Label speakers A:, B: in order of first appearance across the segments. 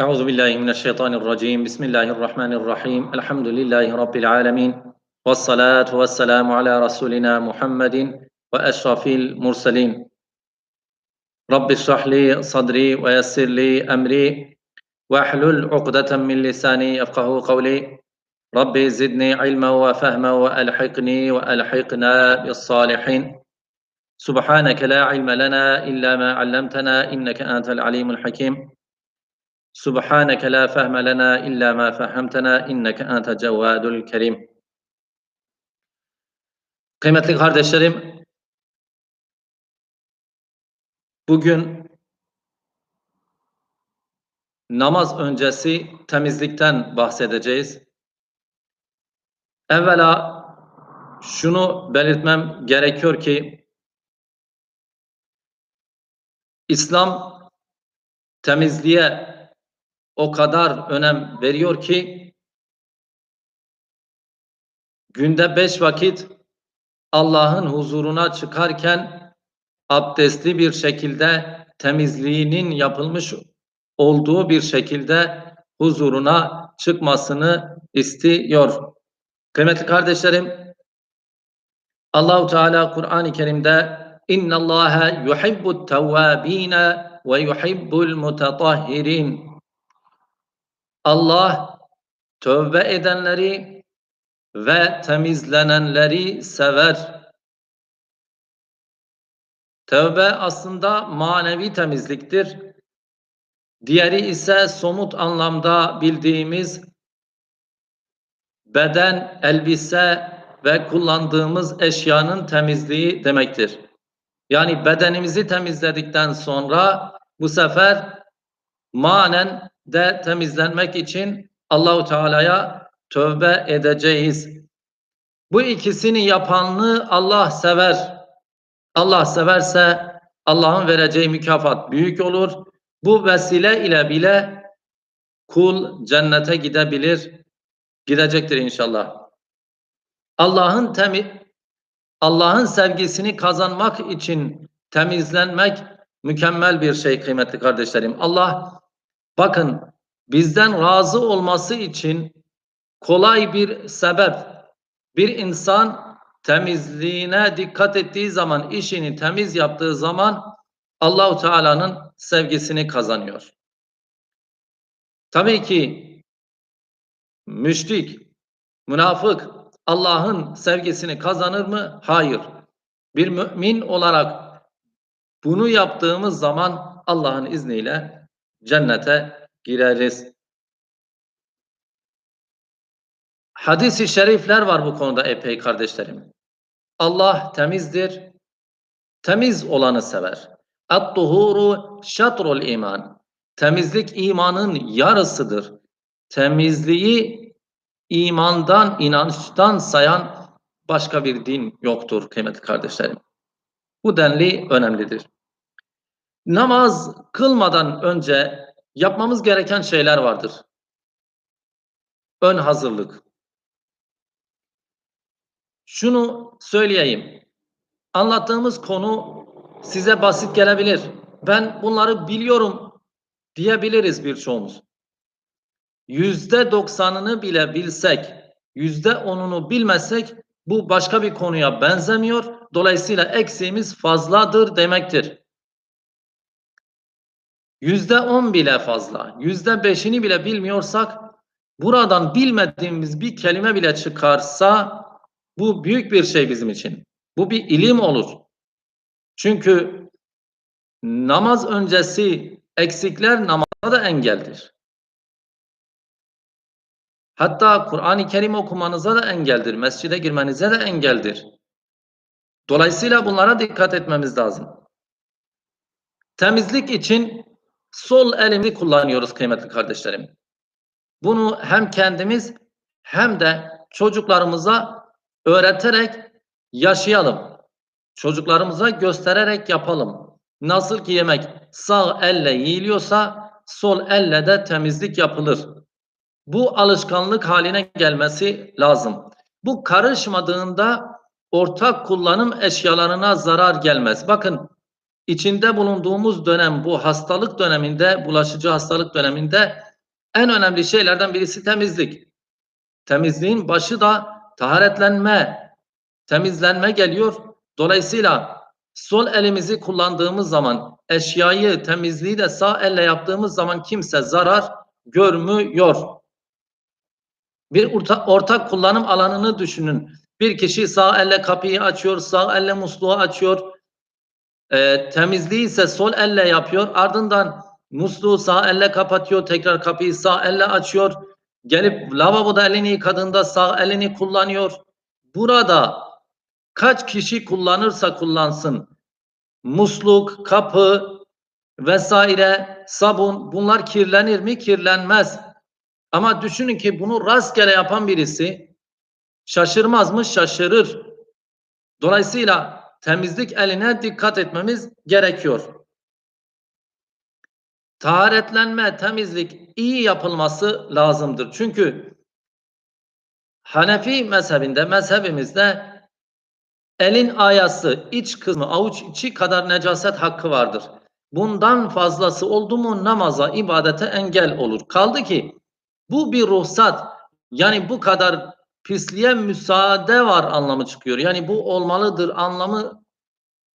A: أعوذ بالله من الشيطان الرجيم. بسم الله الرحمن الرحيم. الحمد لله رب العالمين. والصلاة والسلام على رسولنا محمد وأشرف المرسلين. رب اشرح لي صدري ويسر لي أمري واحلل عقدة من لساني يفقه قولي. ربي زدني علما وفهما وألحقني وألحقنا بالصالحين. سبحانك لا علم لنا إلا ما علمتنا إنك أنت العليم الحكيم. سبحانك لا فهم لنا إلا ما فهمتنا إنك أنت جواد الكريم Kıymetli kardeşlerim, bugün namaz öncesi temizlikten bahsedeceğiz. Evvela şunu belirtmem gerekiyor ki İslam temizliğe o kadar önem veriyor ki günde beş vakit Allah'ın huzuruna çıkarken abdestli bir şekilde temizliğinin yapılmış olduğu bir şekilde huzuruna çıkmasını istiyor. Kıymetli kardeşlerim, Allahu Teala Kur'an-ı Kerim'de İnna Allaha yuhibbut tevvabin ve yuhibbul mutatahhirin. Allah tövbe edenleri ve temizlenenleri sever. Tövbe aslında manevi temizliktir. Diğeri ise somut anlamda bildiğimiz beden, elbise ve kullandığımız eşyanın temizliği demektir. Yani bedenimizi temizledikten sonra bu sefer manen de temizlenmek için Allahu Teala'ya tövbe edeceğiz. Bu ikisini yapanını Allah sever. Allah severse Allah'ın vereceği mükafat büyük olur. Bu vesile ile bile kul cennete gidebilir, gidecektir inşallah. Allah'ın temi Allah'ın sevgisini kazanmak için temizlenmek mükemmel bir şey kıymetli kardeşlerim. Allah bakın bizden razı olması için kolay bir sebep bir insan temizliğine dikkat ettiği zaman, işini temiz yaptığı zaman Allahu Teala'nın sevgisini kazanıyor. Tabii ki müşrik, münafık Allah'ın sevgisini kazanır mı? Hayır. Bir mümin olarak bunu yaptığımız zaman Allah'ın izniyle cennete gireriz. Hadis-i şerifler var bu konuda epey kardeşlerim. Allah temizdir. Temiz olanı sever. At-tuhuru şatrul iman. Temizlik imanın yarısıdır. Temizliği imandan, inançtan sayan başka bir din yoktur kıymetli kardeşlerim. Bu denli önemlidir. Namaz kılmadan önce yapmamız gereken şeyler vardır. Ön hazırlık. Şunu söyleyeyim. Anlattığımız konu size basit gelebilir. Ben bunları biliyorum diyebiliriz birçoğumuz. Yüzde doksanını bile bilsek, yüzde onunu bilmesek bu başka bir konuya benzemiyor. Dolayısıyla eksiğimiz fazladır demektir. Yüzde on bile fazla, yüzde beşini bile bilmiyorsak buradan bilmediğimiz bir kelime bile çıkarsa bu büyük bir şey bizim için. Bu bir ilim olur. Çünkü namaz öncesi eksikler namaza da engeldir. Hatta Kur'an-ı Kerim okumanıza da engeldir. Mescide girmenize de engeldir. Dolayısıyla bunlara dikkat etmemiz lazım. Temizlik için sol elimi kullanıyoruz kıymetli kardeşlerim. Bunu hem kendimiz hem de çocuklarımıza öğreterek yaşayalım. Çocuklarımıza göstererek yapalım. Nasıl ki yemek sağ elle yiyiliyorsa sol elle de temizlik yapılır. Bu alışkanlık haline gelmesi lazım. Bu karışmadığında ortak kullanım eşyalarına zarar gelmez. Bakın içinde bulunduğumuz dönem bu hastalık döneminde, bulaşıcı hastalık döneminde En önemli şeylerden birisi temizlik. Temizliğin başı da taharetlenme, temizlenme geliyor. Dolayısıyla sol elimizi kullandığımız zaman eşyayı, temizliği de sağ elle yaptığımız zaman kimse zarar görmüyor. Bir orta, ortak kullanım alanını düşünün. Bir kişi sağ elle kapıyı açıyor, sağ elle musluğu açıyor. E, temizliği ise sol elle yapıyor. Ardından musluğu sağ elle kapatıyor, tekrar kapıyı sağ elle açıyor. Gelip lavaboda elini yıkadığında sağ elini kullanıyor. Burada kaç kişi kullanırsa kullansın musluk, kapı vesaire, sabun bunlar kirlenir mi? Kirlenmez. Ama düşünün ki bunu rastgele yapan birisi şaşırmaz mı? Şaşırır. Dolayısıyla temizlik eline dikkat etmemiz gerekiyor. Taharetlenme, temizlik iyi yapılması lazımdır. Çünkü Hanefi mezhebinde, mezhebimizde elin ayası, iç kısmı, avuç içi kadar necaset hakkı vardır. Bundan fazlası oldu mu namaza, ibadete engel olur. Kaldı ki bu bir ruhsat. Yani bu kadar pisliğe müsaade var anlamı çıkıyor. Yani bu olmalıdır anlamı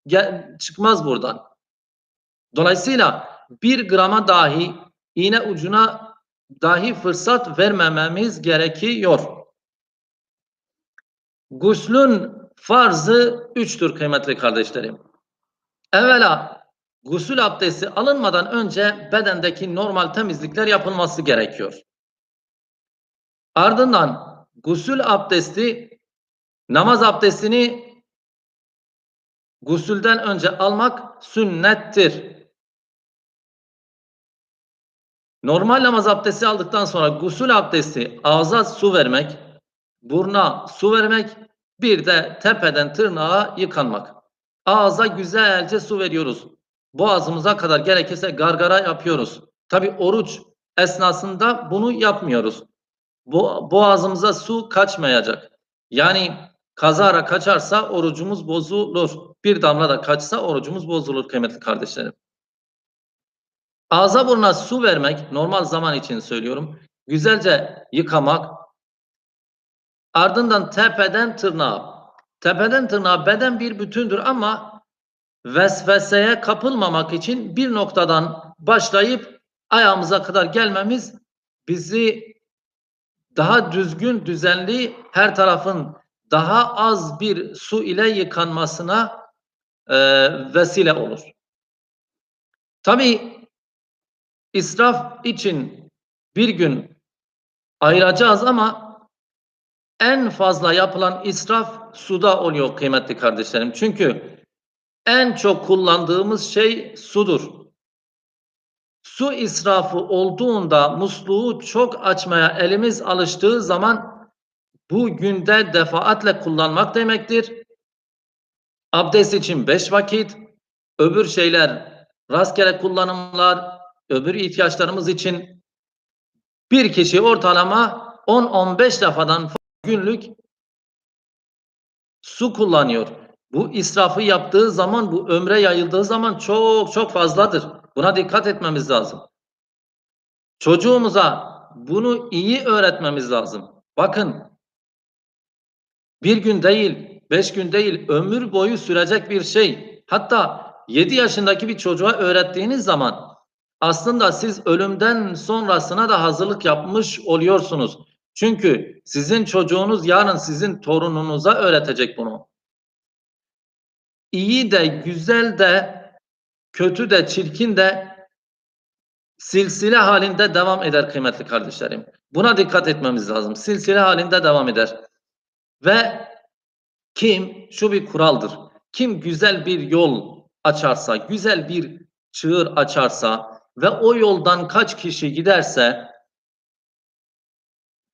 A: gel, çıkmaz buradan. Dolayısıyla bir grama dahi iğne ucuna dahi fırsat vermememiz gerekiyor. Guslün farzı üçtür kıymetli kardeşlerim. Evvela gusül abdesti alınmadan önce bedendeki normal temizlikler yapılması gerekiyor. Ardından gusül abdesti namaz abdestini gusülden önce almak sünnettir. Normal namaz abdesti aldıktan sonra gusül abdesti ağza su vermek, burna su vermek, bir de tepeden tırnağa yıkanmak. Ağza güzelce su veriyoruz. Boğazımıza kadar gerekirse gargara yapıyoruz. Tabi oruç esnasında bunu yapmıyoruz. Bo boğazımıza su kaçmayacak. Yani kazara kaçarsa orucumuz bozulur. Bir damla da kaçsa orucumuz bozulur kıymetli kardeşlerim. Ağza buruna su vermek normal zaman için söylüyorum. Güzelce yıkamak. Ardından tepeden tırnağa. Tepeden tırnağa beden bir bütündür ama vesveseye kapılmamak için bir noktadan başlayıp ayağımıza kadar gelmemiz bizi daha düzgün, düzenli her tarafın daha az bir su ile yıkanmasına e, vesile olur. Tabi israf için bir gün ayıracağız ama en fazla yapılan israf suda oluyor kıymetli kardeşlerim. Çünkü en çok kullandığımız şey sudur. Su israfı olduğunda musluğu çok açmaya elimiz alıştığı zaman bu günde defaatle kullanmak demektir. Abdest için beş vakit, öbür şeyler rastgele kullanımlar, öbür ihtiyaçlarımız için bir kişi ortalama 10-15 defadan günlük su kullanıyor. Bu israfı yaptığı zaman, bu ömre yayıldığı zaman çok çok fazladır. Buna dikkat etmemiz lazım. Çocuğumuza bunu iyi öğretmemiz lazım. Bakın, bir gün değil, beş gün değil, ömür boyu sürecek bir şey. Hatta 7 yaşındaki bir çocuğa öğrettiğiniz zaman aslında siz ölümden sonrasına da hazırlık yapmış oluyorsunuz. Çünkü sizin çocuğunuz yarın sizin torununuza öğretecek bunu. İyi de, güzel de, kötü de, çirkin de silsile halinde devam eder kıymetli kardeşlerim. Buna dikkat etmemiz lazım. Silsile halinde devam eder. Ve kim, şu bir kuraldır. Kim güzel bir yol açarsa, güzel bir çığır açarsa ve o yoldan kaç kişi giderse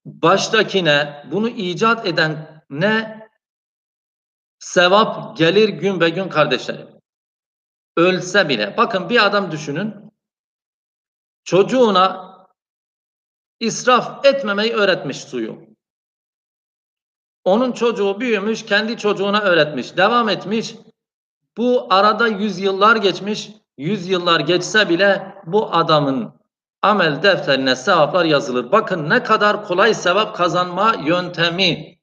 A: baştakine bunu icat eden ne sevap gelir gün be gün kardeşlerim. Ölse bile. Bakın bir adam düşünün. Çocuğuna israf etmemeyi öğretmiş suyu. Onun çocuğu büyümüş, kendi çocuğuna öğretmiş, devam etmiş. Bu arada yüzyıllar geçmiş. Yüzyıllar geçse bile bu adamın amel defterine sevaplar yazılır. Bakın ne kadar kolay sevap kazanma yöntemi.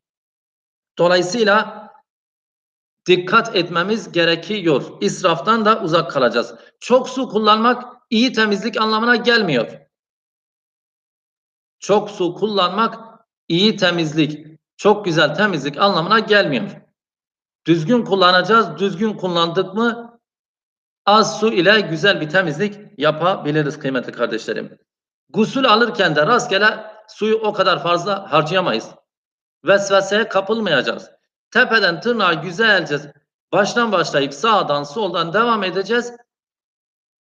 A: Dolayısıyla dikkat etmemiz gerekiyor. İsraftan da uzak kalacağız. Çok su kullanmak iyi temizlik anlamına gelmiyor. Çok su kullanmak iyi temizlik, çok güzel temizlik anlamına gelmiyor. Düzgün kullanacağız. Düzgün kullandık mı az su ile güzel bir temizlik yapabiliriz kıymetli kardeşlerim. Gusül alırken de rastgele suyu o kadar fazla harcayamayız. Vesveseye kapılmayacağız. Tepeden tırnağa güzelce baştan başlayıp sağdan soldan devam edeceğiz.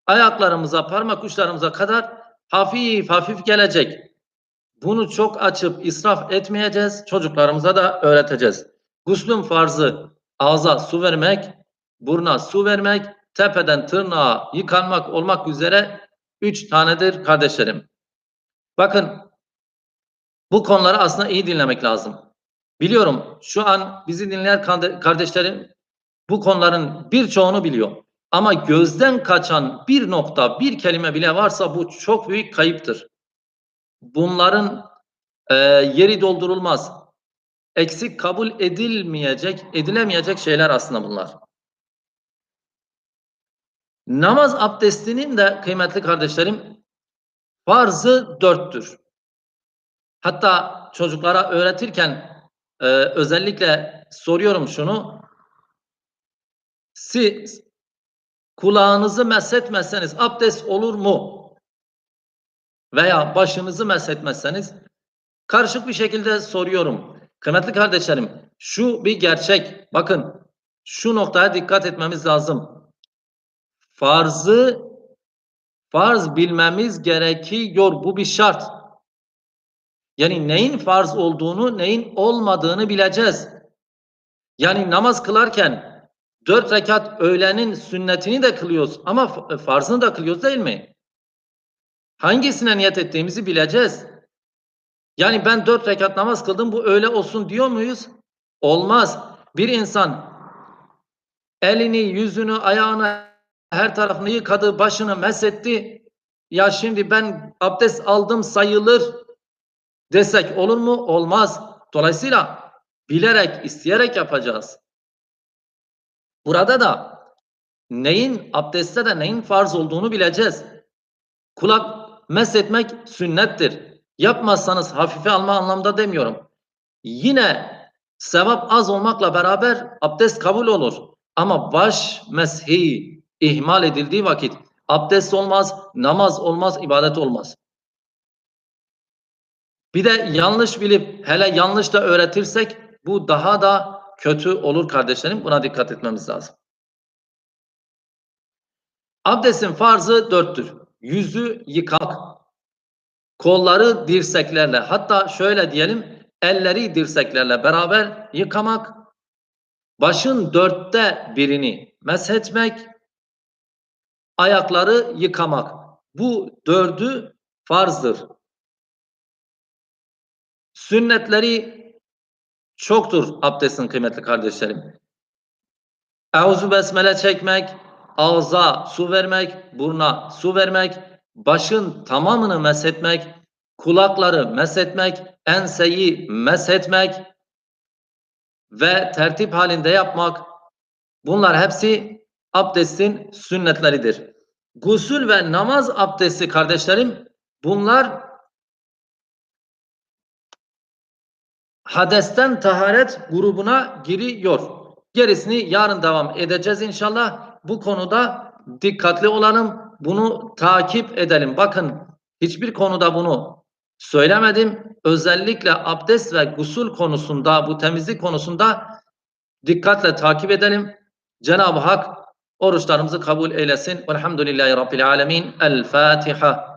A: Ayaklarımıza, parmak uçlarımıza kadar hafif hafif gelecek. Bunu çok açıp israf etmeyeceğiz. Çocuklarımıza da öğreteceğiz. Guslün farzı ağza su vermek, buruna su vermek, tepeden tırnağa yıkanmak olmak üzere üç tanedir kardeşlerim. Bakın bu konuları aslında iyi dinlemek lazım. Biliyorum şu an bizi dinleyen kardeşlerim bu konuların birçoğunu biliyor. Ama gözden kaçan bir nokta, bir kelime bile varsa bu çok büyük kayıptır. Bunların e, yeri doldurulmaz. Eksik kabul edilmeyecek, edilemeyecek şeyler aslında bunlar. Namaz abdestinin de kıymetli kardeşlerim farzı dörttür. Hatta çocuklara öğretirken e, özellikle soruyorum şunu. Siz kulağınızı meshetmezseniz abdest olur mu? Veya başınızı meshetmezseniz karışık bir şekilde soruyorum. Kıymetli kardeşlerim şu bir gerçek. Bakın şu noktaya dikkat etmemiz lazım. Farzı farz bilmemiz gerekiyor. Bu bir şart. Yani neyin farz olduğunu, neyin olmadığını bileceğiz. Yani namaz kılarken dört rekat öğlenin sünnetini de kılıyoruz ama e, farzını da kılıyoruz değil mi? Hangisine niyet ettiğimizi bileceğiz. Yani ben dört rekat namaz kıldım bu öğle olsun diyor muyuz? Olmaz. Bir insan elini, yüzünü, ayağını, her tarafını yıkadı, başını mesetti. Ya şimdi ben abdest aldım sayılır desek olur mu? Olmaz. Dolayısıyla bilerek, isteyerek yapacağız. Burada da neyin abdestte de neyin farz olduğunu bileceğiz. Kulak mesletmek sünnettir. Yapmazsanız hafife alma anlamda demiyorum. Yine sevap az olmakla beraber abdest kabul olur. Ama baş meshi ihmal edildiği vakit abdest olmaz, namaz olmaz, ibadet olmaz. Bir de yanlış bilip hele yanlış da öğretirsek bu daha da kötü olur kardeşlerim. Buna dikkat etmemiz lazım. Abdestin farzı dörttür. Yüzü yıkamak, kolları dirseklerle hatta şöyle diyelim elleri dirseklerle beraber yıkamak, başın dörtte birini meshetmek, ayakları yıkamak. Bu dördü farzdır. Sünnetleri çoktur abdestin kıymetli kardeşlerim. Euzu besmele çekmek, ağza su vermek, burna su vermek, başın tamamını meshetmek, kulakları meshetmek, enseyi meshetmek ve tertip halinde yapmak bunlar hepsi abdestin sünnetleridir. Gusül ve namaz abdesti kardeşlerim bunlar hadesten taharet grubuna giriyor. Gerisini yarın devam edeceğiz inşallah. Bu konuda dikkatli olalım. Bunu takip edelim. Bakın hiçbir konuda bunu söylemedim. Özellikle abdest ve gusul konusunda, bu temizlik konusunda dikkatle takip edelim. Cenab-ı Hak oruçlarımızı kabul eylesin. Velhamdülillahi Rabbil Alemin. El Fatiha.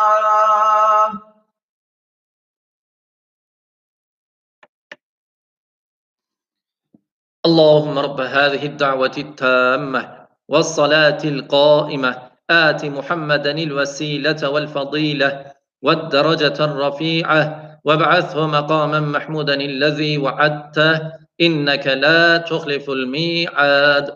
A: اللهم رب هذه الدعوة التامة والصلاة القائمة آت محمدا الوسيلة والفضيلة والدرجة الرفيعة وابعثه مقاما محمودا الذي وعدته إنك لا تخلف الميعاد.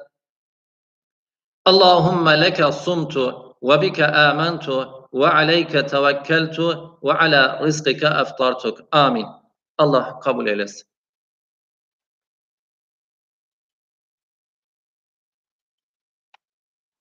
A: اللهم لك صمت وبك آمنت وعليك توكلت وعلى رزقك أفطرتك. آمين. Allah kabul eylesin.